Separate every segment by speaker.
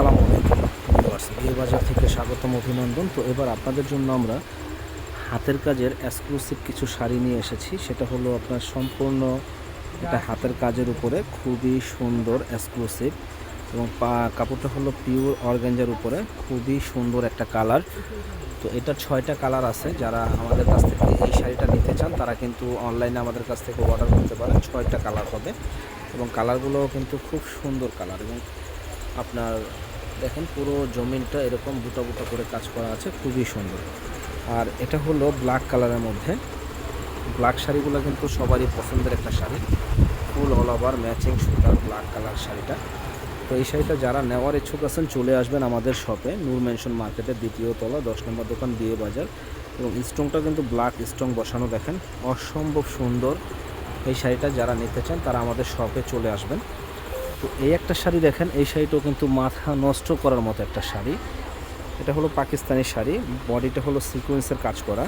Speaker 1: আসসালামু আলাইকুম। বাজার থেকে স্বাগতম অভিনন্দন। তো এবার আপনাদের জন্য আমরা হাতের কাজের এক্সক্লুসিভ কিছু শাড়ি নিয়ে এসেছি। সেটা হলো আপনার সম্পূর্ণ এটা হাতের কাজের উপরে খুবই সুন্দর এক্সক্লুসিভ এবং পা- কাপড়টা হলো পিওর অর্গানজার উপরে খুবই সুন্দর একটা কালার তো এটা ছয়টা কালার আছে। যারা আমাদের কাছ থেকে এই শাড়িটা নিতে চান, তারা কিন্তু অনলাইনে আমাদের কাছ থেকে অর্ডার করতে পারেন। ছয়টা কালার হবে এবং কালারগুলোও কিন্তু খুব সুন্দর কালার এবং আপনার দেখেন, পুরো জমিনটা এরকম বুটা বুটা করে কাজ করা আছে, খুবই সুন্দর। আর এটা হলো ব্ল্যাক কালারের মধ্যে। ব্ল্যাক শাড়িগুলো কিন্তু সবারই পছন্দের একটা sari. Full all over matching সুতার ব্ল্যাক কালার শাড়িটা। তো এই শাড়িটা যারা নেওয়ার ইচ্ছুক আছেন, চলে আসবেন আমাদের শপে নূর মেনশন মার্কেটের দ্বিতীয় তলা, দশ নম্বর দোকান বিয়ে বাজার। এবং স্টোনটা কিন্তু ব্ল্যাক স্টোন বসানো, দেখেন। অসম্ভব সুন্দর। এই শাড়িটা যারা নিতে চান, তারা আমাদের শপে চলে আসবেন। তো এই একটা শাড়ি দেখেন, এই শাড়িটাও কিন্তু মাথা নষ্ট করার মতো একটা শাড়ি। এটা হলো পাকিস্তানি শাড়ি, বডিটা হলো সিকোয়েন্সের কাজ করা।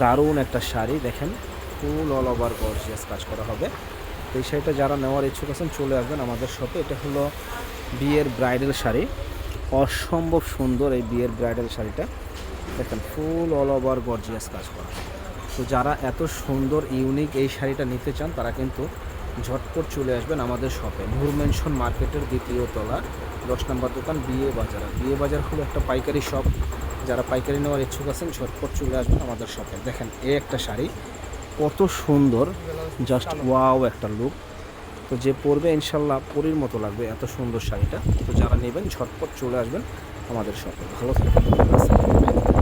Speaker 1: দারুণ একটা শাড়ি, দেখেন, ফুল অল ওভার গর্জিয়াস কাজ করা হবে। তো এই শাড়িটা যারা নেওয়ার ইচ্ছুক আছেন, চলে আসবেন আমাদের শপে। এটা হলো বিয়ের ব্রাইডাল শাড়ি। অসম্ভব সুন্দর এই বিয়ের ব্রাইডাল শাড়িটা। দেখেন, ফুল অল ওভার গর্জিয়াস কাজ করা। তো যারা এত সুন্দর, ইউনিক এই শাড়িটা নিতে চান, তারা কিন্তু ঝটপট চলে আসবেন আমাদের শপে। নূর মেনশন মার্কেটের দ্বিতীয় তলা, দশ নম্বর দোকান, বিয়ে বাজার। বিয়ে বাজার হলো একটা পাইকারি শপ। যারা পাইকারি নেওয়ার ইচ্ছুক আছেন, ঝটপট চলে আসবেন আমাদের শপে। দেখেন, এই একটা শাড়ি। কত সুন্দর জাস্ট ওয়াও একটা লুক তো যে পরবে, ইনশাল্লাহ পরির মতো লাগবে এত সুন্দর শাড়িটা। তো যারা নেবেন, ঝটপট চলে আসবেন আমাদের শপে। ভালো থাকবেন।